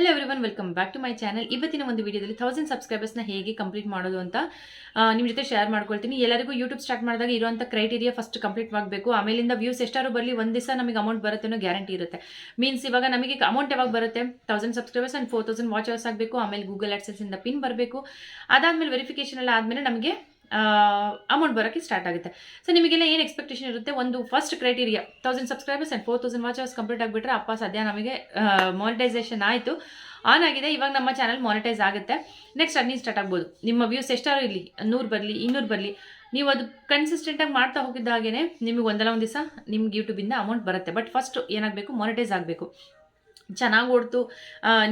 Hello everyone welcome back to my channel ಇವತ್ತಿನ ಒಂದು ವಿಡಿಯೋದಲ್ಲಿ ತೌಸಂಡ್ ಸಬ್ಸ್ಕ್ರೈಬರ್ಸ್ನ ಹೇಗೆ ಕಂಪ್ಲೀಟ್ ಮಾಡೋದು ಅಂತ ನಿಮ್ಮ ಜೊತೆ ಶೇರ್ ಮಾಡ್ಕೊಳ್ತೀನಿ. ಎಲ್ಲರಿಗೂ ಯೂಟ್ಯೂಬ್ ಸ್ಟಾರ್ಟ್ ಮಾಡಿದಾಗ ಇರುವಂಥ ಕ್ರೈಟೀರಿಯಾ ಫಸ್ಟ್ ಕಂಪ್ಲೀಟ್ ಆಗಬೇಕು ಆಮೇಲಿಂದ ವ್ಯೂಸ್ ಎಷ್ಟಾರು ಬರಲಿ, ಒಂದು ದಿವಸ ನಮಗೆ ಅಮೌಂಟ್ ಬರುತ್ತೆ ಅನ್ನೋ ಗ್ಯಾರಂಟಿ ಇರುತ್ತೆ. ಮೀನ್ಸ್ ಇವಾಗ ನಮಗೆ ಅಮೌಂಟ್ ಯಾವಾಗ ಬರುತ್ತೆ? Thousand subscribers and four thousand watch hours ಆಗಬೇಕು. ಆಮೇಲೆ ಗೂಗಲ್ ಇಂದ ಪಿನ್ ಬರಬೇಕು. ಅದಾದಮೇಲೆ ವೆರಿಫಿಕೇಷನ್ ಎಲ್ಲ ಆದಮೇಲೆ ನಮಗೆ ಅಮೌಂಟ್ ಬರೋಕ್ಕೆ ಸ್ಟಾರ್ಟ್ ಆಗುತ್ತೆ. ಸೊ ನಿಮಗೆಲ್ಲ ಏನು ಎಕ್ಸ್ಪೆಕ್ಟೇಷನ್ ಇರುತ್ತೆ? ಒಂದು first criteria thousand subscribers and four thousand watch hours complete ಆಗಿಬಿಟ್ರೆ ಅಪ್ಪ ಸದ್ಯ ನಮಗೆ ಮಾನಿಟೈಸೇಷನ್ ಆಯಿತು. ಆನ್ ಆಗಿದೆ, ಇವಾಗ ನಮ್ಮ ಚಾನಲ್ ಮಾನಿಟೈಸ್ ಆಗುತ್ತೆ. ನೆಕ್ಸ್ಟ್ ಅರ್ನಿಂಗ್ ಸ್ಟಾರ್ಟ್ ಆಗ್ಬೋದು. ನಿಮ್ಮ ವ್ಯೂಸ್ ಎಷ್ಟಾರು ಇರಲಿ, ನೂರು ಬರಲಿ, ಇನ್ನೂರು ಬರಲಿ, ನೀವು ಅದು ಕನ್ಸಿಸ್ಟೆಂಟಾಗಿ ಮಾಡ್ತಾ ಹೋಗಿದ್ದ ಹಾಗೆಯೇ ನಿಮಗೆ ಒಂದಲ್ಲ ಒಂದು ದಿವಸ ನಿಮ್ಗೆ ಯೂಟ್ಯೂಬಿಂದ ಅಮೌಂಟ್ ಬರುತ್ತೆ. ಬಟ್ ಫಸ್ಟ್ ಏನಾಗಬೇಕು? ಮಾನಿಟೈಸ್ ಆಗಬೇಕು. ಚೆನ್ನಾಗಿ ಓಡ್ತು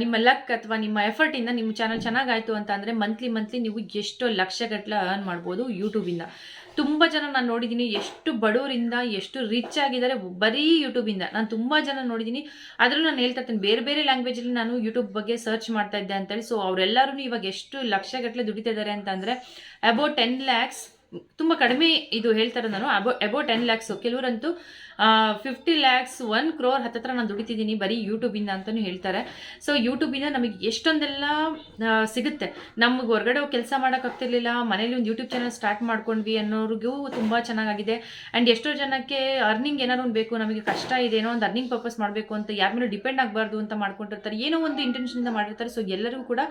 ನಿಮ್ಮ ಲಕ್ ಅಥವಾ ನಿಮ್ಮ ಎಫರ್ಟಿಂದ ನಿಮ್ಮ ಚಾನಲ್ ಚೆನ್ನಾಗಾಯಿತು ಅಂತ ಅಂದರೆ ಮಂತ್ಲಿ ಮಂತ್ಲಿ ನೀವು ಎಷ್ಟೋ ಲಕ್ಷಗಟ್ಟಲೆ ಅರ್ನ್ ಮಾಡ್ಬೋದು ಯೂಟ್ಯೂಬಿಂದ ತುಂಬ ಜನ ನಾನು ನೋಡಿದ್ದೀನಿ ಎಷ್ಟು ಬಡವರಿಂದ ಎಷ್ಟು ರಿಚ್ ಆಗಿದ್ದಾರೆ ಬರೀ ಯೂಟ್ಯೂಬಿಂದ ನಾನು ತುಂಬ ಜನ ನೋಡಿದ್ದೀನಿ ಅದರಲ್ಲೂ ನಾನು ಹೇಳ್ತಾ ಇರ್ತೀನಿ ಬೇರೆ ಬೇರೆ ಲ್ಯಾಂಗ್ವೇಜಲ್ಲಿ ನಾನು ಯೂಟ್ಯೂಬ್ ಬಗ್ಗೆ ಸರ್ಚ್ ಮಾಡ್ತಾ ಇದ್ದೆ ಅಂತೇಳಿ. ಸೊ ಅವರೆಲ್ಲರೂ ಇವಾಗ ಎಷ್ಟು ಲಕ್ಷಗಟ್ಟಲೆ ದುಡಿತಾ ಇದ್ದಾರೆ ಅಂತಂದರೆ ಅಬೌಟ್ ಟೆನ್ ಲ್ಯಾಕ್ಸ್ ತುಂಬ ಕಡಿಮೆ ಇದು ಹೇಳ್ತಾರೆ ನಾನು. ಅಬೌ ಅಬೌಟ್ ಟೆನ್ ಲ್ಯಾಕ್ಸು ಕೆಲವರಂತೂ ಫಿಫ್ಟಿ ಲ್ಯಾಕ್ಸ್ ಒನ್ ಕ್ರೋರ್ ಹತ್ತಿರ ನಾನು ದುಡಿತಿದ್ದೀನಿ ಬರೀ ಯೂಟ್ಯೂಬಿಂದ ಅಂತಲೂ ಹೇಳ್ತಾರೆ. ಸೊ ಯೂಟ್ಯೂಬಿಂದ ನಮಗೆ ಎಷ್ಟೊಂದೆಲ್ಲ ಸಿಗುತ್ತೆ. ನಮ್ಗೆ ಹೊರಗಡೆ ಕೆಲಸ ಮಾಡೋಕ್ಕಾಗ್ತಿರ್ಲಿಲ್ಲ ಮನೇಲಿ ಒಂದು ಯೂಟ್ಯೂಬ್ ಚಾನಲ್ ಸ್ಟಾರ್ಟ್ ಮಾಡ್ಕೊಂಡ್ವಿ ಅನ್ನೋರಿಗೂ ತುಂಬ ಚೆನ್ನಾಗಿದೆ ಆ್ಯಂಡ್ ಎಷ್ಟೋ ಜನಕ್ಕೆ ಅರ್ನಿಂಗ್ ಏನಾರು ಒಂದು ಬೇಕು, ನಮಗೆ ಕಷ್ಟ ಇದೆ, ಏನೋ ಒಂದು ಅರ್ನಿಂಗ್ ಪರ್ಪಸ್ ಮಾಡಬೇಕು ಅಂತ ಯಾರ ಮೇಲೆ ಡಿಪೆಂಡ್ ಆಗಬಾರ್ದು ಅಂತ ಮಾಡ್ಕೊಂಡಿರ್ತಾರೆ. ಏನೋ ಒಂದು ಇಂಟೆನ್ಷನಿಂದ ಮಾಡಿರ್ತಾರೆ. ಸೊ ಎಲ್ಲರಿಗೂ ಕೂಡ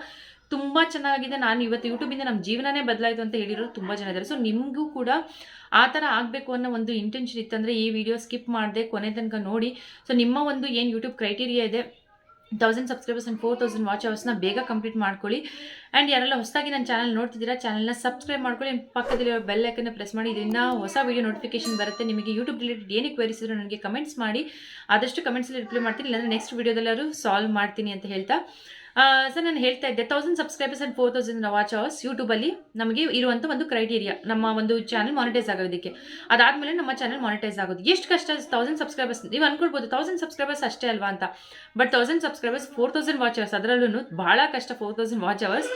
ತುಂಬ ಚೆನ್ನಾಗಿದೆ. ನಾನು ಇವತ್ತು ಯೂಟ್ಯೂಬಿಂದ ನಮ್ಮ ಜೀವನನೇ ಬದಲಾಯಿತು ಅಂತ ಹೇಳಿರೋರು ತುಂಬ ಜನ ಇದ್ದಾರೆ. ಸೊ ನಿಮಗೂ ಕೂಡ ಆ ಥರ ಆಗಬೇಕು ಅನ್ನೋ ಒಂದು ಇಂಟೆನ್ಷನ್ ಇತ್ತಂದರೆ ಈ ವಿಡಿಯೋ ಸ್ಕಿಪ್ ಮಾಡಿದೆ ಕೊನೆ ತನಕ ನೋಡಿ. ಸೊ ನಿಮ್ಮ ಒಂದು ಏನು ಯೂಟ್ಯೂಬ್ ಕ್ರೈಟೀರಿಯಾ ಇದೆ thousand subscribers and four thousand watch ಅವರ್ಸ್ನ ಬೇಗ ಕಂಪ್ಲೀಟ್ ಮಾಡ್ಕೊಳ್ಳಿ. ಆ್ಯಂಡ್ ಯಾರೆಲ್ಲ ಹೊಸದಾಗಿ ನನ್ನ ಚಾನಲ್ ನೋಡ್ತಿದ್ದೀರಾ ಚಾನಲ್ನ ಸಬ್ಸ್ಕ್ರೈಬ್ ಮಾಡ್ಕೊಳ್ಳಿ. ಪಕ್ಕದಲ್ಲಿ ಬೆಲ್ ಐಕನ್ನ ಪ್ರೆಸ್ ಮಾಡಿ. ಇದರಿಂದ ಹೊಸ ವೀಡಿಯೋ ನೋಟಿಫಿಕೇಶನ್ ಬರುತ್ತೆ. ನಿಮಗೆ ಯೂಟ್ಯೂಬ್ ರಿಲೇಟೆಡ್ ಏನೇ ಕ್ವೈರೀಸ್ ಇದ್ರೂ ನನಗೆ ಕಮೆಂಟ್ಸ್ ಮಾಡಿ. ಆದಷ್ಟು ಕಮೆಂಟ್ಸಲ್ಲಿ ರಿಪ್ಲೈ ಮಾಡ್ತೀನಿ. ಇಲ್ಲಾಂದರೆ ನೆಕ್ಸ್ಟ್ ವೀಡಿಯೋದಲ್ಲಾದರೂ ಸಾಲ್ವ್ ಮಾಡ್ತೀನಿ ಅಂತ ಹೇಳ್ತಾ. ಸರ್, ನಾನು ಹೇಳ್ತಾ ಇದ್ದೆ thousand subscribers and four thousand watch hours ಯೂಟ್ಯೂಬಲ್ಲಿ ನಮಗೆ ಇರುವಂಥ ಒಂದು ಕ್ರೈಟೀರಿಯಾ ನಮ್ಮ ಒಂದು ಚಾನಲ್ ಮಾನಿಟೈಸ್ ಆಗೋದಕ್ಕೆ. ಅದಾದಮೇಲೆ ನಮ್ಮ ಚಾನಲ್ ಮಾನಿಟೈಸ್ ಆಗೋದು. ಎಷ್ಟು ಕಷ್ಟ ತೌಸಂಡ್ ಸಬ್ಸ್ಕ್ರೈಬರ್ಸ್ ನೀವು ಅನ್ಕೊಳ್ಬೋದು ತೌಸಂಡ್ ಸಬ್ಸ್ಕ್ರೈಬರ್ಸ್ ಅಷ್ಟೇ ಅಲ್ವಾ ಅಂತ. But thousand subscribers four thousand watch hours ಅದರಲ್ಲೂ ಭಾಳ ಕಷ್ಟ ಫೋರ್ ತೌಸಂಡ್ ವಾಚ್ ಅವರ್ಸ್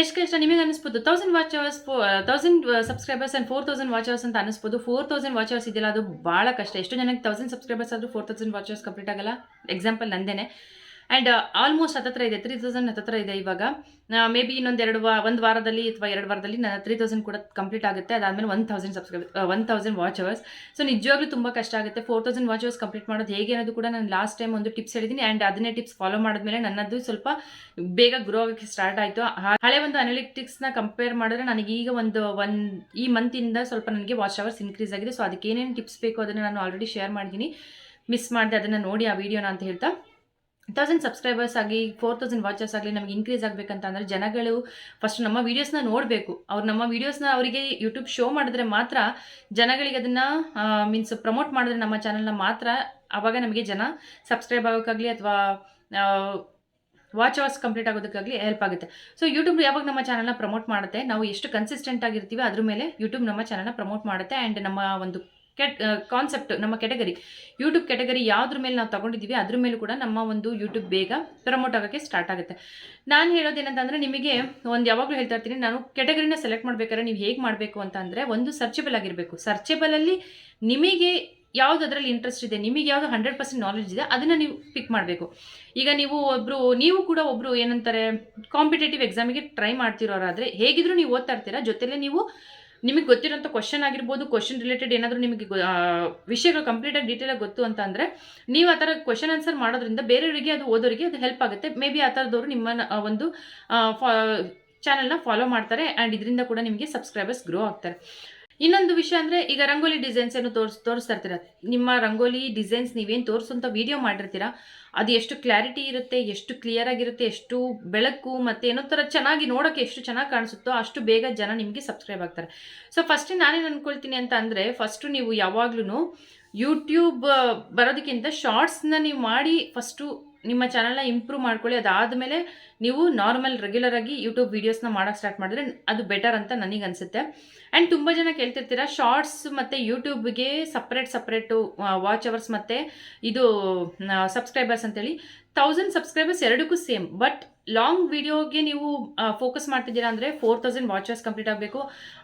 ಎಷ್ಟು ಕಷ್ಟ? ನಿಮಗೆ ಅನಿಸ್ಬೋದು thousand watch hours four thousand subscribers and four thousand watch hours ಅಂತ ಅನಿಸ್ಬೋದು. ಫೋರ್ ತೌಸಂಡ್ ವಾಚ್ ಅವರ್ಸ್ ಇದೆಯಲ್ಲ, ಅದು ಭಾಳ ಕಷ್ಟ. ಎಷ್ಟು ಜನಕ್ಕೆ ತೌಸಂಡ್ ಸಬ್ಸ್ಕ್ರೈಬರ್ಸ್ ಆದರೂ four thousand watch hours complete ಆಗಲ್ಲ? ಎಕ್ಸಾಂಪಲ್ ನಂದೇನೆ. ಆ್ಯಂಡ್ ಆಲ್ಮೋಸ್ಟ್ ಹತ್ತತ್ರ ಇದೆ ತ್ರೀ ತೌಸಂಡ್ ಹತ್ತತ್ರ ಇದೆ ಇವಾಗ. ಮೇ ಬಿ ಇನ್ನೊಂದು ಎರಡು ವಾ, ಒಂದು ವಾರದಲ್ಲಿ ಅಥವಾ ಎರಡು ವಾರದಲ್ಲಿ ನನ್ನ ತ್ರೀ ತೌಸಂಡ್ ಕೂಡ ಕಂಪ್ಲೀಟ್ ಆಗುತ್ತೆ. ಅದಾದಮೇಲೆ one thousand subscribe one thousand watch hours so ನಿಜವಾಗ್ಲೂ ತುಂಬ ಕಷ್ಟ ಆಗುತ್ತೆ. Four thousand watch hours complete ಮಾಡೋದು ಹೇಗೆ ಅನ್ನೋದು ಕೂಡ ನಾನು ಲಾಸ್ಟ್ ಟೈಮ್ ಒಂದು ಟಿಪ್ಸ್ ಹೇಳಿದ್ದೀನಿ ಆ್ಯಂಡ್ ಅದನ್ನೇ ಟಿಪ್ಸ್ ಫಾಲೋ ಮಾಡಿದ್ಮೇಲೆ ನನ್ನದು ಸ್ವಲ್ಪ ಬೇಗ ಗ್ರೋ ಆಗೋಕ್ಕೆ ಸ್ಟಾರ್ಟ್ ಆಯಿತು. ಹಳೆ ಒಂದು ಅನಾಲಿಟಿಕ್ಸ್ನ ಕಂಪೇರ್ ಮಾಡಿದ್ರೆ ನನಗೆ ಈಗ ಒಂದು ಒನ್ ಈ ಮಂತಿಂದ ಸ್ವಲ್ಪ ನನಗೆ ವಾಚ್ ಅವರ್ಸ್ ಇನ್ಕ್ರೀಸ್ ಆಗಿದೆ. ಸೊ ಅದಕ್ಕೆ ಏನೇನು ಟಿಪ್ಸ್ ಬೇಕು ಅದನ್ನು ನಾನು ಆಲ್ರೆಡಿ ಶೇರ್ ಮಾಡಿದ್ದೀನಿ ಮಿಸ್ ಮಾಡಿದೆ ಅದನ್ನು ನೋಡಿ ಆ ವಿಡಿಯೋನ ಅಂತ ಹೇಳ್ತಾ. ತೌಸಂಡ್ ಸಬ್ಸ್ಕ್ರೈಬರ್ಸ್ ಆಗಿ ಫೋರ್ ತೌಸಂಡ್ ವಾಚರ್ಸ್ ಆಗಲಿ ನಮಗೆ ಇನ್ಕ್ರೀಸ್ ಆಗಬೇಕಂತಂದ್ರೆ ಜನಗಳು ಫಸ್ಟ್ ನಮ್ಮ ವೀಡಿಯೋಸ್ನ ನೋಡಬೇಕು. ಅವ್ರು ನಮ್ಮ ವೀಡಿಯೋಸ್ನ ಅವರಿಗೆ ಯೂಟ್ಯೂಬ್ ಶೋ ಮಾಡಿದ್ರೆ ಮಾತ್ರ ಜನಗಳಿಗೆ ಅದನ್ನು ಮೀನ್ಸ್ ಪ್ರಮೋಟ್ ಮಾಡಿದ್ರೆ ನಮ್ಮ ಚಾನಲ್ನ ಮಾತ್ರ ಆವಾಗ ನಮಗೆ ಜನ ಸಬ್ಸ್ಕ್ರೈಬ್ ಆಗೋಕ್ಕಾಗಲಿ ಅಥವಾ ವಾಚ್ ಅವರ್ಸ್ ಕಂಪ್ಲೀಟ್ ಆಗೋದಕ್ಕಾಗಲಿ ಹೆಲ್ಪ್ ಆಗುತ್ತೆ. ಸೊ ಯೂಟ್ಯೂಬ್ ಯಾವಾಗ ನಮ್ಮ ಚಾನಲ್ನ ಪ್ರಮೋಟ್ ಮಾಡುತ್ತೆ? ನಾವು ಎಷ್ಟು ಕನ್ಸಿಸ್ಟೆಂಟ್ ಆಗಿರ್ತೀವಿ ಅದ್ರ ಮೇಲೆ ಯೂಟ್ಯೂಬ್ ನಮ್ಮ ಚಾನಲ್ನ ಪ್ರಮೋಟ್ ಮಾಡುತ್ತೆ ಆ್ಯಂಡ್ ನಮ್ಮ ಒಂದು ಕೆಟ್ ಕಾನ್ಸೆಪ್ಟ್ ನಮ್ಮ ಕೆಟಗರಿ ಯೂಟ್ಯೂಬ್ ಕೆಟಗರಿ ಯಾವುದ್ರ ಮೇಲೆ ನಾವು ತಗೊಂಡಿದ್ದೀವಿ, ಅದ್ರ ಮೇಲೂ ಕೂಡ ನಮ್ಮ ಒಂದು ಯೂಟ್ಯೂಬ್ ಬೇಗ ಪ್ರಮೋಟ್ ಆಗೋಕ್ಕೆ ಸ್ಟಾರ್ಟ್ ಆಗುತ್ತೆ. ನಾನು ಹೇಳೋದೇನಂತಂದರೆ ನಿಮಗೆ ಒಂದು ಯಾವಾಗಲೂ ಹೇಳ್ತಾ ಇರ್ತೀನಿ, ನಾನು ಕೆಟಗರಿನ ಸೆಲೆಕ್ಟ್ ಮಾಡಬೇಕಾದ್ರೆ ನೀವು ಹೇಗೆ ಮಾಡಬೇಕು ಅಂತ ಅಂದರೆ ಒಂದು ಸರ್ಚಬಲ್ ಆಗಿರಬೇಕು. ಸರ್ಚಬಲಲ್ಲಿ ನಿಮಗೆ ಯಾವ್ದು ಅದರಲ್ಲಿ ಇಂಟ್ರೆಸ್ಟ್ ಇದೆ, ನಿಮಗೆ ಯಾವುದು ಹಂಡ್ರೆಡ್ ಪರ್ಸೆಂಟ್ ನಾಲೆಜ್ ಇದೆ, ಅದನ್ನು ನೀವು ಪಿಕ್ ಮಾಡಬೇಕು. ಈಗ ನೀವು ಒಬ್ಬರು ನೀವು ಕೂಡ ಒಬ್ಬರು ಏನಂತಾರೆ ಕಾಂಪಿಟೇಟಿವ್ ಎಕ್ಸಾಮಿಗೆ ಟ್ರೈ ಮಾಡ್ತಿರೋರಾದರೆ ಹೇಗಿದ್ರು ನೀವು ಓದ್ತಾ ಇರ್ತೀರಾ, ಜೊತೆಲೇ ನೀವು ನಿಮಗೆ ಗೊತ್ತಿರೋಂಥ ಕ್ವಶನ್ ಆಗಿರ್ಬೋದು ಕ್ವಶನ್ ರಿಲೇಟೆಡ್ ಏನಾದರೂ ನಿಮಗೆ ವಿಷಯಗಳು ಕಂಪ್ಲೀಟಾಗಿ ಡೀಟೇಲಾಗಿ ಗೊತ್ತು ಅಂತ ಅಂದರೆ, ನೀವು ಆ ಥರ ಕ್ವಶನ್ ಆನ್ಸರ್ ಮಾಡೋದ್ರಿಂದ ಬೇರೆಯವರಿಗೆ ಅದು ಓದೋರಿಗೆ ಅದು ಹೆಲ್ಪ್ ಆಗುತ್ತೆ. ಮೇ ಬಿ ಆ ಥರದವರು ನಿಮ್ಮನ್ನ ಒಂದು ಫಾ ಚಾನಲ್ನ ಫಾಲೋ ಮಾಡ್ತಾರೆ ಆ್ಯಂಡ್ ಇದರಿಂದ ಕೂಡ ನಿಮಗೆ ಸಬ್ಸ್ಕ್ರೈಬರ್ಸ್ ಗ್ರೋ ಆಗ್ತಾರೆ. ಇನ್ನೊಂದು ವಿಷಯ ಅಂದರೆ, ಈಗ ರಂಗೋಲಿ ಡಿಸೈನ್ಸ್ ಏನು ತೋರಿಸ್, ತೋರಿಸ್ತಾ ಇರ್ತೀರ? ನಿಮ್ಮ ರಂಗೋಲಿ ಡಿಸೈನ್ಸ್ ನೀವೇನು ತೋರಿಸುವಂಥ ವೀಡಿಯೋ ಮಾಡಿರ್ತೀರಾ? ಅದು ಎಷ್ಟು ಕ್ಲಾರಿಟಿ ಇರುತ್ತೆ, ಎಷ್ಟು ಕ್ಲಿಯರ್ ಆಗಿರುತ್ತೆ, ಎಷ್ಟು ಬೆಳಕು ಮತ್ತು ಏನೋ ಥರ ಚೆನ್ನಾಗಿ ನೋಡೋಕೆ ಎಷ್ಟು ಚೆನ್ನಾಗಿ ಕಾಣಿಸುತ್ತೋ ಅಷ್ಟು ಬೇಗ ಜನ ನಿಮಗೆ ಸಬ್ಸ್ಕ್ರೈಬ್ ಆಗ್ತಾರೆ. ಸೊ ಫಸ್ಟ್ ನಾನೇನು ಅಂದ್ಕೊಳ್ತೀನಿ ಅಂತ ಅಂದರೆ ಫಸ್ಟು ನೀವು ಯಾವಾಗ್ಲೂ ಯೂಟ್ಯೂಬ್ ಬರೋದಕ್ಕಿಂತ ಶಾರ್ಟ್ಸ್ನ ನೀವು ಮಾಡಿ ಫಸ್ಟು ನಿಮ್ಮ ಚಾನಲ್ನ ಇಂಪ್ರೂವ್ ಮಾಡ್ಕೊಳ್ಳಿ. ಅದಾದಮೇಲೆ ನೀವು ನಾರ್ಮಲ್ ರೆಗ್ಯುಲರ್ ಆಗಿ ಯೂಟ್ಯೂಬ್ ವೀಡಿಯೋಸ್ನ ಮಾಡೋಕ್ಕೆ ಸ್ಟಾರ್ಟ್ ಮಾಡಿದ್ರೆ ಅದು ಬೆಟರ್ ಅಂತ ನನಗೆ ಅನಿಸುತ್ತೆ. ಆ್ಯಂಡ್ ತುಂಬ ಜನ ಕೇಳ್ತಿರ್ತೀರ ಶಾರ್ಟ್ಸ್ ಮತ್ತು ಯೂಟ್ಯೂಬ್ಗೆ ಸಪ್ರೇಟ್ ಸಪ್ರೇಟು ವಾಚ್ ಅವರ್ಸ್ ಮತ್ತು ಇದು ಸಬ್ಸ್ಕ್ರೈಬರ್ಸ್ ಅಂತೇಳಿ. ತೌಸಂಡ್ ಸಬ್ಸ್ಕ್ರೈಬರ್ಸ್ ಎರಡಕ್ಕೂ ಸೇಮ್ ಬಟ್ ಲಾಂಗ್ ವಿಡಿಯೋಗೆ ನೀವು ಫೋಕಸ್ ಮಾಡ್ತಿದ್ದೀರಾ ಅಂದರೆ ಫೋರ್ ತೌಸಂಡ್ ವಾಚರ್ಸ್ ಕಂಪ್ಲೀಟ್ ಆಗಬೇಕು.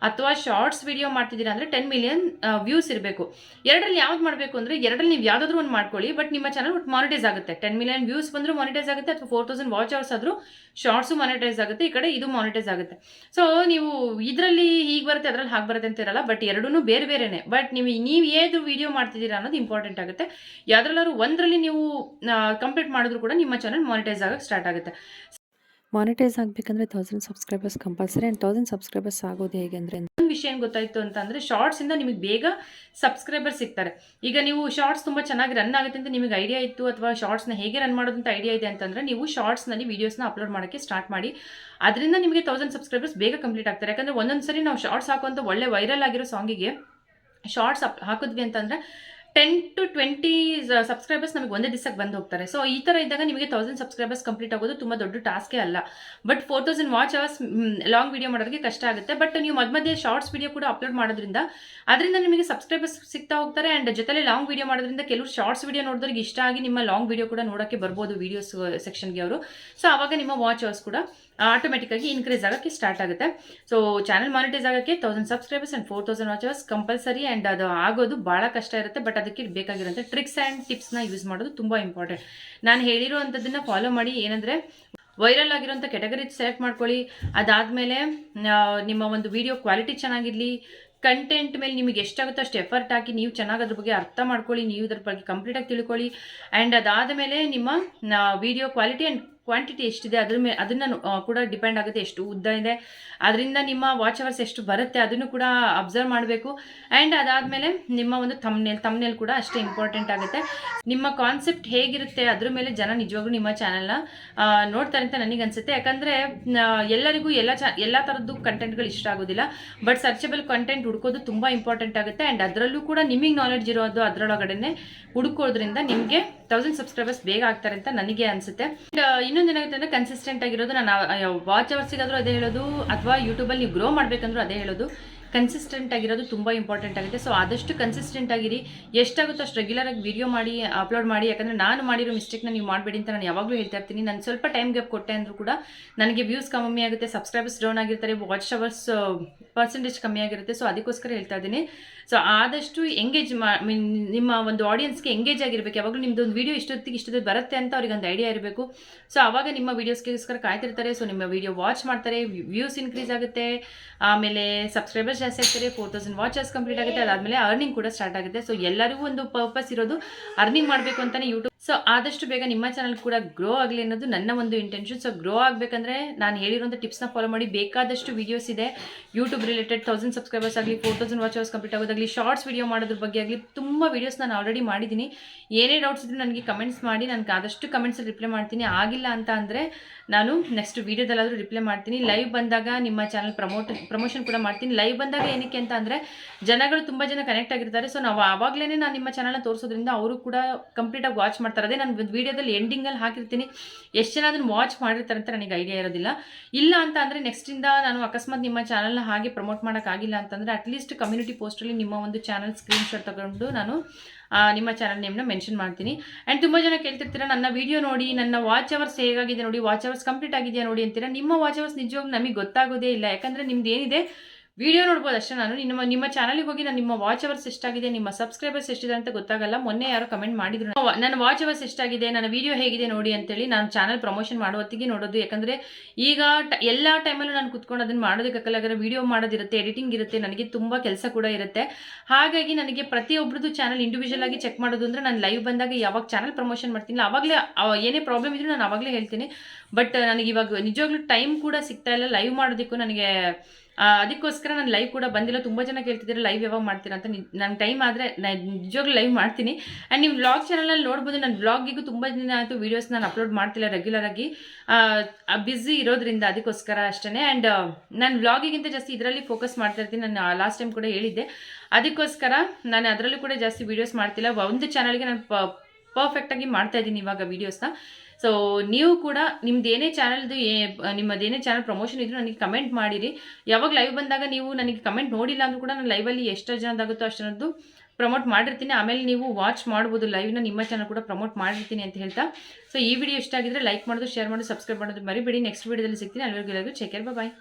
ಅಥವಾ ಶಾರ್ಟ್ಸ್ ವಿಡಿಯೋ ಮಾಡ್ತಿದ್ದೀರಾ ಅಂದರೆ ಟೆನ್ ಮಿಲಿಯನ್ ವ್ಯೂಸ್ ಇರಬೇಕು. ಎರಡರಲ್ಲಿ ಯಾವ್ದು ಮಾಡಬೇಕು ಅಂದರೆ ಎರಡರಲ್ಲಿ ನೀವು ಯಾವುದಾದ್ರೂ ಒಂದು ಮಾಡ್ಕೊಳ್ಳಿ ಬಟ್ ನಿಮ್ಮ ಚಾನಲ್ ಒಟ್ಟು ಮಾನಿಟೈಸ್ ಆಗುತ್ತೆ. ಟೆನ್ ಮಿಲಿಯನ್ ವ್ಯೂಸ್ ಬಂದರೂ ಮಾನಿಟೈಸ್ ಆಗುತ್ತೆ, ಅಥವಾ ಫೋರ್ ತೌಸಂಡ್ ವಾಚ್ ಅವರ್ಸ್ ಆದರೂ ಶಾರ್ಟ್ಸು ಮಾನಿಟೈಸ್ ಆಗುತ್ತೆ, ಈ ಕಡೆ ಇದು ಮಾನಿಟೈಸ್ ಆಗುತ್ತೆ. ಸೊ ನೀವು ಇದರಲ್ಲಿ ಹೀಗೆ ಬರುತ್ತೆ, ಅದರಲ್ಲಿ ಹಾಗೆ ಬರುತ್ತೆ ಅಂತ ಇರಲ್ಲ ಬಟ್ ಎರಡೂ ಬೇರೆ ಬೇರೆನೆ. ಬಟ್ ನೀವು ನೀವು ಏದು ವಿಡಿಯೋ ಮಾಡ್ತಿದ್ದೀರಾ ಅನ್ನೋದು ಇಂಪಾರ್ಟೆಂಟ್ ಆಗುತ್ತೆ. ಯಾವುದ್ರಲ್ಲಾದ್ರೂ ಒಂದರಲ್ಲಿ ನೀವು ಕಂಪ್ಲೀಟ್ ಮಾಡಿದ್ರು ಕೂಡ ನಿಮ್ಮ ಚಾನಲ್ ಮಾನಿಟೈಸ್ ಆಗೋಕ್ಕೆ ಸ್ಟಾರ್ಟ್ ಆಗುತ್ತೆ. ಮಾನಿಟೈಸ್ ಆಗಬೇಕಂದ್ರೆ thousand subscribers compulsory and thousand subscribers ಆಗೋದು ಹೇಗೆ ಅಂದರೆ ವಿಷಯ ಏನು ಗೊತ್ತಾಯ್ತು ಅಂತಂದರೆ ಶಾರ್ಟ್ಸಿಂದ ನಿಮಗೆ ಬೇಗ ಸಬ್ಸ್ಕ್ರೈಬರ್ ಸಿಗ್ತಾರೆ. ಈಗ ನೀವು ಶಾರ್ಟ್ಸ್ ತುಂಬ ಚೆನ್ನಾಗಿ ರನ್ ಆಗುತ್ತೆ ಅಂತ ನಿಮಗೆ ಐಡಿಯಾ ಇತ್ತು ಅಥವಾ ಶಾರ್ಟ್ಸ್ನ ಹೇಗೆ ರನ್ ಮಾಡೋದು ಅಂತ ಐಡಿಯಾ ಇದೆ ಅಂತಂದರೆ ನೀವು ಶಾರ್ಟ್ಸ್ನಲ್ಲಿ ವೀಡಿಯೋಸ್ನ ಅಪ್ಲೋಡ್ ಮಾಡೋಕ್ಕೆ ಸ್ಟಾರ್ಟ್ ಮಾಡಿ. ಅದರಿಂದ ನಿಮಗೆ ತೌಸಂಡ್ ಸಬ್ಸ್ಕ್ರೈಬರ್ಸ್ ಬೇಗ ಕಂಪ್ಲೀಟ್ ಆಗ್ತಾರೆ. ಯಾಕಂದರೆ ಒಂದೊಂದು ಸರಿ ನಾವು ಶಾರ್ಟ್ಸ್ ಹಾಕುವಂಥ ಒಳ್ಳೆ ವೈರಲ್ ಆಗಿರೋ ಸಾಂಗಿಗೆ ಶಾರ್ಟ್ಸ್ ಅಪ್ ಹಾಕಿದ್ವಿ ಅಂತಂದರೆ ಟೆನ್ ಟು ಟ್ವೆಂಟಿ ಸಬ್ಸ್ಕ್ರೈಬರ್ಸ್ ನಮಗೆ ಒಂದೇ ದಿವಸಕ್ಕೆ ಬಂದು ಹೋಗ್ತಾರೆ. ಸೊ ಈ ಥರ ಇದ್ದಾಗ ನಿಮಗೆ ತೌಸಂಡ್ ಸಬ್ಸ್ಕ್ರೈಬರ್ಸ್ ಕಂಪ್ಲೀಟ್ ಆಗೋದು ತುಂಬ ದೊಡ್ಡ ಟಾಸ್ಕೇ ಅಲ್ಲ. But four thousand watch hours long video ಮಾಡೋದಕ್ಕೆ ಕಷ್ಟ ಆಗುತ್ತೆ. ಬಟ್ ನೀವು ಮಧ್ಯ ಮಧ್ಯೆ ಶಾರ್ಟ್ಸ್ ವಿಡಿಯೋ ಕೂಡ ಅಪ್ಲೋಡ್ ಮಾಡೋದ್ರಿಂದ ಅದರಿಂದ ನಿಮಗೆ ಸಬ್ಸ್ಕ್ರೈಬರ್ಸ್ ಸಿಗ್ತಾ ಹೋಗ್ತಾರೆ ಆ್ಯಂಡ್ ಜೊತೆಲಿ ಲಾಂಗ್ ವಿಡಿಯೋ ಮಾಡೋದ್ರಿಂದ ಕೆಲವು ಶಾರ್ಟ್ಸ್ ವಿಡಿಯೋ ನೋಡಿದ್ರಿಗೆ ಇಷ್ಟ ಆಗಿ ನಿಮ್ಮ ಲಾಂಗ್ ವಿಡಿಯೋ ಕೂಡ ನೋಡೋಕ್ಕೆ ಬರ್ಬೋದು ವೀಡಿಯೋಸ್ ಸೆಕ್ಷನ್ಗೆ ಅವರು. ಸೊ ಆವಾಗ ನಿಮ್ಮ ವಾಚ್ ಅವರ್ಸ್ ಕೂಡ ಆಟೋಮೆಟಿಕ್ಕಾಗಿ ಇನ್ಕ್ರೀಸ್ ಆಗೋಕ್ಕೆ ಸ್ಟಾರ್ಟ್ ಆಗುತ್ತೆ. ಸೊ ಚಾನಲ್ ಮಾನಿಟೈಸ್ ಆಗೋಕ್ಕೆ thousand subscribers and four thousand watchers compulsory and ಅದು ಆಗೋದು ಭಾಳ ಕಷ್ಟ ಇರುತ್ತೆ ಬಟ್ ಅದಕ್ಕೆ ಬೇಕಾಗಿರೋಂಥ ಟ್ರಿಕ್ಸ್ ಆ್ಯಂಡ್ ಟಿಪ್ಸ್ನ ಯೂಸ್ ಮಾಡೋದು ತುಂಬ ಇಂಪಾರ್ಟೆಂಟ್ ನಾನು ಹೇಳಿರೋವಂಥದ್ದನ್ನು ಫಾಲೋ ಮಾಡಿ, ಏನಂದರೆ ವೈರಲ್ ಆಗಿರೋಂಥ ಕೆಟಗರಿ ಸೆಲೆಕ್ಟ್ ಮಾಡ್ಕೊಳ್ಳಿ. ಅದಾದಮೇಲೆ ನಿಮ್ಮ ಒಂದು ವಿಡಿಯೋ ಕ್ವಾಲಿಟಿ ಚೆನ್ನಾಗಿರಲಿ ಕಂಟೆಂಟ್ ಮೇಲೆ ನಿಮಗೆ ಎಷ್ಟಾಗುತ್ತೋ ಅಷ್ಟು ಎಫರ್ಟ್ ಹಾಕಿ ನೀವು ಚೆನ್ನಾಗಿ ಅದ್ರ ಬಗ್ಗೆ ಅರ್ಥ ಮಾಡ್ಕೊಳ್ಳಿ, ನೀವು ಇದ್ರ ಬಗ್ಗೆ ಕಂಪ್ಲೀಟಾಗಿ ತಿಳ್ಕೊಳ್ಳಿ. ಆ್ಯಂಡ್ ಅದಾದ ಮೇಲೆ ನಿಮ್ಮ ವಿಡಿಯೋ ಕ್ವಾಲಿಟಿ ಆ್ಯಂಡ್ ಕ್ವಾಂಟಿಟಿ ಎಷ್ಟಿದೆ, ಅದ್ರ ಮೇಲೆ ಅದನ್ನು ಕೂಡ ಡಿಪೆಂಡ್ ಆಗುತ್ತೆ ಎಷ್ಟು ಉದ್ದ ಇದೆ. ಅದರಿಂದ ನಿಮ್ಮ ವಾಚ್ ಅವರ್ಸ್ ಎಷ್ಟು ಬರುತ್ತೆ ಅದನ್ನು ಕೂಡ ಅಬ್ಸರ್ವ್ ಮಾಡಬೇಕು. ಆ್ಯಂಡ್ ಅದಾದಮೇಲೆ ನಿಮ್ಮ ಒಂದು ತಮ್ನೇಲ್ ತಮ್ನೇಲ್ ಕೂಡ ಅಷ್ಟೇ ಇಂಪಾರ್ಟೆಂಟ್ ಆಗುತ್ತೆ. ನಿಮ್ಮ ಕಾನ್ಸೆಪ್ಟ್ ಹೇಗಿರುತ್ತೆ ಅದ್ರ ಮೇಲೆ ಜನ ನಿಜವಾಗ್ಲೂ ನಿಮ್ಮ ಚಾನಲ್ನ ನೋಡ್ತಾರೆ ಅಂತ ನನಗೆ ಅನಿಸುತ್ತೆ. ಯಾಕಂದರೆ ಎಲ್ಲರಿಗೂ ಎಲ್ಲ ಚ, ಎಲ್ಲ ಥರದ್ದು ಕಂಟೆಂಟ್ಗಳು ಇಷ್ಟ ಆಗೋದಿಲ್ಲ. ಬಟ್ ಸರ್ಚಬಲ್ ಕಂಟೆಂಟ್ ಹುಡ್ಕೋದು ತುಂಬ ಇಂಪಾರ್ಟೆಂಟ್ ಆಗುತ್ತೆ. ಆ್ಯಂಡ್ ಅದರಲ್ಲೂ ಕೂಡ ನಿಮಗೆ ನಾಲೆಡ್ಜ್ ಇರೋದು ಅದರೊಳಗಡೆ ಹುಡುಕೋದ್ರಿಂದ ನಿಮಗೆ ತೌಸಂಡ್ ಸಬ್ಸ್ಕ್ರೈಬರ್ಸ್ ಬೇಗ ಆಗ್ತಾರೆ ಅಂತ ನನಗೆ ಅನಿಸುತ್ತೆ. ಇನ್ನೊಂದು ಏನಾಗುತ್ತೆ ಅಂದರೆ ಕನ್ಸಿಸ್ಟೆಂಟ್ ಆಗಿರೋದು ನಾನು ವಾಚ್ ಅವರ್ಸಿಗಾದರೂ ಅದೇ ಹೇಳೋದು, ಅಥವಾ ಯೂಟ್ಯೂಬಲ್ಲಿ ನೀವು ಗ್ರೋ ಮಾಡಬೇಕಂದ್ರೂ ಅದೇ ಹೇಳೋದು. ಕನ್ಸಿಸ್ಟೆಂಟ್ ಆಗಿರೋದು ತುಂಬ ಇಂಪಾರ್ಟೆಂಟ್ ಆಗುತ್ತೆ. ಸೊ ಆದಷ್ಟು ಕನ್ಸಿಸ್ಟೆಂಟ್ ಆಗಿರಿ. ಎಷ್ಟಾಗುತ್ತೋ ಅಷ್ಟು ರೆಗ್ಯುಲರಾಗಿ ವಿಡಿಯೋ ಮಾಡಿ ಅಪ್ಲೋಡ್ ಮಾಡಿ. ಯಾಕಂದರೆ ನಾನು ಮಾಡಿರೋ ಮಿಸ್ಟೇಕ್ನ ನೀವು ಮಾಡಬೇಡಿ ಅಂತ ನಾನು ಯಾವಾಗಲೂ ಹೇಳ್ತಾ ಇರ್ತೀನಿ. ನಾನು ಸ್ವಲ್ಪ ಟೈಮ್ ಗ್ಯಾಪ್ ಕೊಟ್ಟೆ ಅಂದರೂ ಕೂಡ ನನಗೆ ವ್ಯೂಸ್ ಕಮ್ಮಿ ಆಗುತ್ತೆ ಸಬ್ಸ್ಕ್ರೈಬರ್ಸ್ ಡೌನ್ ಆಗಿರ್ತಾರೆ ವಾಚ್ ಅವರ್ಸ್ ಪರ್ಸೆಂಟೇಜ್ ಕಮ್ಮಿ ಆಗಿರುತ್ತೆ. ಸೊ ಅದಕ್ಕೋಸ್ಕರ ಹೇಳ್ತಾ ಇದ್ದೀನಿ. ಸೊ ಆದಷ್ಟು ಎಂಗೇಜ್ ಮಾ ಮೀನ್ ನಿಮ್ಮ ಒಂದು ಆಡಿಯನ್ಸ್ಗೆ ಎಂಗೇಜ್ ಆಗಿರಬೇಕು. ಯಾವಾಗಲೂ ನಿಮ್ಮದು ಒಂದು ವೀಡಿಯೋ ಇಷ್ಟೊತ್ತಿಗೆ ಇಷ್ಟೊತ್ತಿಗೆ ಬರುತ್ತೆ ಅಂತ ಅವ್ರಿಗೆ ಒಂದು ಐಡಿಯಾ ಇರಬೇಕು. ಸೊ ಆವಾಗ ನಿಮ್ಮ ವೀಡಿಯೋಸ್ಗೋಸ್ಕರ ಕಾಯ್ತಿರ್ತಾರೆ. ಸೊ ನಿಮ್ಮ ವೀಡಿಯೋ ವಾಚ್ ಮಾಡ್ತಾರೆ. ವ್ಯೂಸ್ ಇನ್ಕ್ರೀಸ್ ಆಗುತ್ತೆ. ಆಮೇಲೆ ಸಬ್ಸ್ಕ್ರೈಬರ್ಸ್ ಜಾಸ್ತಿ ಆಗ್ತಾರೆ ಫೋರ್ ತೌಸಂಡ್ ವಾಚಸ್ ಕಂಪ್ಲೀಟ್ ಆಗುತ್ತೆ. ಅದಾದಮೇಲೆ ಅರ್ನಿಂಗ್ ಕೂಡ ಸ್ಟಾರ್ಟ್ ಆಗುತ್ತೆ. ಸೊ ಎಲ್ಲರಿಗೂ ಒಂದು ಪರ್ಪಸ್ ಇರೋದು ಅರ್ನಿಂಗ್ ಮಾಡಬೇಕು ಅಂತಲೇ ಯೂಟ್ಯೂಬ್ ಸೊ ಆದಷ್ಟು ಬೇಗ ನಿಮ್ಮ ಚಾನಲ್ ಕೂಡ ಗ್ರೋ ಆಗಲಿ ಅನ್ನೋದು ನನ್ನ ಒಂದು ಇಂಟೆನ್ಷನ್ ಸೊ ಗ್ರೋ ಆಗಬೇಕಂದ್ರೆ ನಾನು ಹೇಳಿರೋಂಥ ಟಿಪ್ಸ್ನ ಫಾಲೋ ಮಾಡಿ. ಬೇಕಾದಷ್ಟು ವೀಡಿಯೋಸ್ ಇದೆ. ಯೂಟ್ಯೂಬ್ ರಿಲೇಟೆಡ್ ತೌಸಂಡ್ ಸಬ್ಸ್ಕ್ರೈಬರ್ಸ್ ಆಗಲಿ four thousand watch hours complete ಆಗೋದಾಗಲಿ shorts video ಮಾಡೋದ್ರ ಬಗ್ಗೆ ಆಗಲಿ, ತುಂಬ ವೀಡಿಯೋಸ್ ನಾನು ಆಲ್ರೆಡಿ ಮಾಡಿದ್ದೀನಿ. ಏನೇ ಡೌಟ್ಸ್ ಇದ್ರೆ ನನಗೆ ಕಮೆಂಟ್ಸ್ ಮಾಡಿ. ನನಗೆ ಆದಷ್ಟು ಕಮೆಂಟ್ಸಲ್ಲಿ ರಿಪ್ಲೈ ಮಾಡ್ತೀನಿ. ಆಗಿಲ್ಲ ಅಂತ ಅಂದರೆ ನಾನು ನೆಕ್ಸ್ಟ್ ವೀಡಿಯೋದಲ್ಲಾದರೂ ರಿಪ್ಲೈ ಮಾಡ್ತೀನಿ. ಲೈವ್ ಬಂದಾಗ ನಿಮ್ಮ ಚಾನಲ್ ಪ್ರಮೋಟ್ ಪ್ರಮೋಷನ್ ಕೂಡ ಮಾಡ್ತೀನಿ. ಲೈವ್ ಬಂದಾಗ ಏನಕ್ಕೆ ಅಂತ ಅಂದರೆ ಜನಗಳು ತುಂಬ ಜನ ಕನೆಕ್ಟ್ ಆಗಿರ್ತಾರೆ. ಸೊ ನಾವು ಆವಾಗಲೇ ನಾನು ನಿಮ್ಮ ಚಾನಲ್ನ ತೋರಿಸೋದ್ರಿಂದ ಅವರು ಕೂಡ ಕಂಪ್ಲೀಟಾಗಿ ವಾಚ್ ಮಾಡ್ತಾರೆ. ಅದೇ ನಾನು ಒಂದು ವೀಡಿಯೋದಲ್ಲಿ ಎಂಡಿಂಗಲ್ಲಿ ಹಾಕಿರ್ತೀನಿ. ಎಷ್ಟು ಜನ ಅದನ್ನು ವಾಚ್ ಮಾಡಿರ್ತಾರೆ ಅಂತ ನನಗೆ ಐಡಿಯಾ ಇರೋದಿಲ್ಲ. ಇಲ್ಲ ಅಂತ ಅಂದರೆ ನೆಕ್ಸ್ಟಿಂದ ನಾನು ಅಕಸ್ಮಾತ್ ನಿಮ್ಮ ಚಾನಲ್ನ ಹಾಗೆ ಪ್ರಮೋಟ್ ಮಾಡೋಕ್ಕಾಗಿಲ್ಲ ಅಂತಂದರೆ ಅಟ್ಲೀಸ್ಟ್ ಕಮ್ಯುನಿಟಿ ಪೋಸ್ಟಲ್ಲಿ ನಿಮ್ಮ ಒಂದು ಚಾನಲ್ ಸ್ಕ್ರೀನ್ಶಾಟ್ ತಗೊಂಡು ನಾನು ನಿಮ್ಮ ಚಾನಲ್ ನೇಮ್ನ ಮೆನ್ಷನ್ ಮಾಡ್ತೀನಿ. ಆ್ಯಂಡ್ ತುಂಬ ಜನ ಕೇಳ್ತಿರ್ತೀರ, ನನ್ನ ವಿಡಿಯೋ ನೋಡಿ, ನನ್ನ ವಾಚ್ ಅವರ್ಸ್ ಹೇಗಾಗಿದೆ ನೋಡಿ ವಾಚ್ ಅವರ್ಸ್ ಕಂಪ್ಲೀಟ್ ಆಗಿದೆಯಾ ನೋಡಿ ಅಂತೀರ. ನಿಮ್ಮ ವಾಚ್ ಅವರ್ಸ್ ನಿಜವಾಗ್ಲೂ ನಮಗೆ ಗೊತ್ತಾಗೋದೇ ಇಲ್ಲ. ಯಾಕಂದರೆ ನಿಮ್ದು ಏನಿದೆ ವಿಡಿಯೋ ನೋಡ್ಬೋದು ಅಷ್ಟೇ ನಾನು. ನಿಮ್ಮ ನಿಮ್ಮ ಚಾನಲ್ಗೆ ಹೋಗಿ ನಾನು ನಿಮ್ಮ ವಾಚ್ ಅವರ್ಸ್ ಎಷ್ಟಾಗಿದೆ, ನಿಮ್ಮ ಸಬ್ಸ್ಕ್ರೈಬರ್ಸ್ ಎಷ್ಟಿದೆ ಅಂತ ಗೊತ್ತಾಗಲ್ಲ. ಮೊನ್ನೆ ಯಾರೋ ಕಮೆಂಟ್ ಮಾಡಿದ್ರು ನನ್ನ ವಾಚ್ ಅವರ್ಸ್ ಎಷ್ಟಾಗಿದೆ, ನನ್ನ ವಿಡಿಯೋ ಹೇಗಿದೆ ನೋಡಿ ಅಂತೇಳಿ ನಾನು ಚಾನಲ್ ಪ್ರಮೋಷನ್ ಮಾಡೋ ಹೊತ್ತಿಗೆ ನೋಡೋದು. ಯಾಕಂದರೆ ಈಗ ಎಲ್ಲ ಟೈಮಲ್ಲೂ ನಾನು ಕುತ್ಕೊಂಡು ಅದನ್ನು ಮಾಡೋದಕ್ಕಾಗಲ್ಲ. ಯಾಕಂದರೆ ವಿಡಿಯೋ ಮಾಡೋದಿರುತ್ತೆ ಎಡಿಟಿಂಗ್ ಇರುತ್ತೆ, ನನಗೆ ತುಂಬ ಕೆಲಸ ಕೂಡ ಇರುತ್ತೆ. ಹಾಗಾಗಿ ನನಗೆ ಪ್ರತಿಯೊಬ್ಬರದ್ದು ಚಾನಲ್ ಇಂಡಿವಿಜುವಲ್ ಆಗಿ ಚೆಕ್ ಮಾಡೋದು ಅಂದರೆ ನಾನು ಲೈವ್ ಬಂದಾಗ ಯಾವಾಗ ಚಾನಲ್ ಪ್ರಮೋಷನ್ ಮಾಡ್ತೀನಿ, ಅವಾಗಲೇ ಏನೇ ಪ್ರಾಬ್ಲಮ್ ಇದ್ರೂ ನಾನು ಆವಾಗಲೇ ಹೇಳ್ತೀನಿ. ಬಟ್ ನನಗೆ ಇವಾಗ ನಿಜವಾಗ್ಲೂ ಟೈಮ್ ಕೂಡ ಸಿಗ್ತಾ ಇಲ್ಲ. ಲೈವ್ ಮಾಡೋದಕ್ಕೂ ನನಗೆ ಅದಕ್ಕೋಸ್ಕರ ನಾನು ಲೈವ್ ಕೂಡ ಬಂದಿಲ್ಲ. ತುಂಬ ಜನ ಕೇಳ್ತಿದ್ದೀರಾ ಲೈವ್ ಯಾವಾಗ ಮಾಡ್ತೀರಾ? ಅಂತ. ನನ್ನ ಟೈಮ್ ಆದರೆ ನಿಜವಾಗ್ಲೂ ಲೈವ್ ಮಾಡ್ತೀನಿ. ಆ್ಯಂಡ್ ನೀವು ವ್ಲಾಗ್ ಚಾನಲಲ್ಲಿ ನೋಡ್ಬೋದು ನನ್ನ ವ್ಲಾಗಿಗೂ ತುಂಬ ದಿನ ಆಯಿತು ವೀಡಿಯೋಸ್ ನಾನು ಅಪ್ಲೋಡ್ ಮಾಡ್ತಿಲ್ಲ ರೆಗ್ಯುಲರಾಗಿ ಬ್ಯುಸಿ ಇರೋದ್ರಿಂದ ಅದಕ್ಕೋಸ್ಕರ ಅಷ್ಟೇ ಆ್ಯಂಡ್ ನಾನು ವ್ಲಾಗಿಗಿಂತ ಜಾಸ್ತಿ ಇದರಲ್ಲಿ ಫೋಕಸ್ ಮಾಡ್ತಾ ಇರ್ತೀನಿ. ನಾನು ಲಾಸ್ಟ್ ಟೈಮ್ ಕೂಡ ಹೇಳಿದ್ದೆ. ಅದಕ್ಕೋಸ್ಕರ ನಾನು ಅದರಲ್ಲೂ ಕೂಡ ಜಾಸ್ತಿ ವೀಡಿಯೋಸ್ ಮಾಡ್ತಿಲ್ಲ. ಒಂದು ಚಾನಲ್ಗೆ ನಾನು ಪರ್ಫೆಕ್ಟಾಗಿ ಮಾಡ್ತಾ ಇದ್ದೀನಿ ಇವಾಗ ವೀಡಿಯೋಸ್ನ ಸೊ ನೀವು ಕೂಡ ನಿಮ್ದು ಏನೇ ಚಾನಲ್ದು ಏ, ನಿಮ್ಮದು ಏನೇ ಚಾನಲ್ ಪ್ರಮೋಷನ್ ಇದ್ರು ನನಗೆ ಕಮೆಂಟ್ ಮಾಡಿರಿ. ಯಾವಾಗ ಲೈವ್ ಬಂದಾಗ ನೀವು ನನಗೆ ಕಮೆಂಟ್ ನೋಡಿಲ್ಲ ಅಂದರೂ ಕೂಡ ನಾನು ಲೈವಲ್ಲಿ ಎಷ್ಟು ಜನದಾಗುತ್ತೋ ಅಷ್ಟರದ್ದು ಪ್ರಮೋಟ್ ಮಾಡಿರ್ತೀನಿ. ಆಮೇಲೆ ನೀವು ವಾಚ್ ಮಾಡ್ಬೋದು ಲೈವ್ನ ನಿಮ್ಮ ಚಾನಲ್ ಕೂಡ ಪ್ರಮೋಟ್ ಮಾಡಿರ್ತೀನಿ ಅಂತ ಹೇಳ್ತಾ. ಸೊ ಈ ವಿಡಿಯೋ ಇಷ್ಟ ಆಗಿದ್ರೆ ಲೈಕ್ ಮಾಡೋದು ಶೇರ್ ಮಾಡೋದು ಸಬ್ಸ್ಕ್ರೈಬ್ ಮಾಡೋದು ಮರಿಬೇಡಿ. ನೆಕ್ಸ್ಟ್ ವಿಡಿಯೋದಲ್ಲಿ ಸಿಗ್ತೀನಿ. ಅಲ್ಲಿವರೆಗೂ ಎಲ್ಲರಿಗೂ ಚೆಕ್ ಬಾಯ್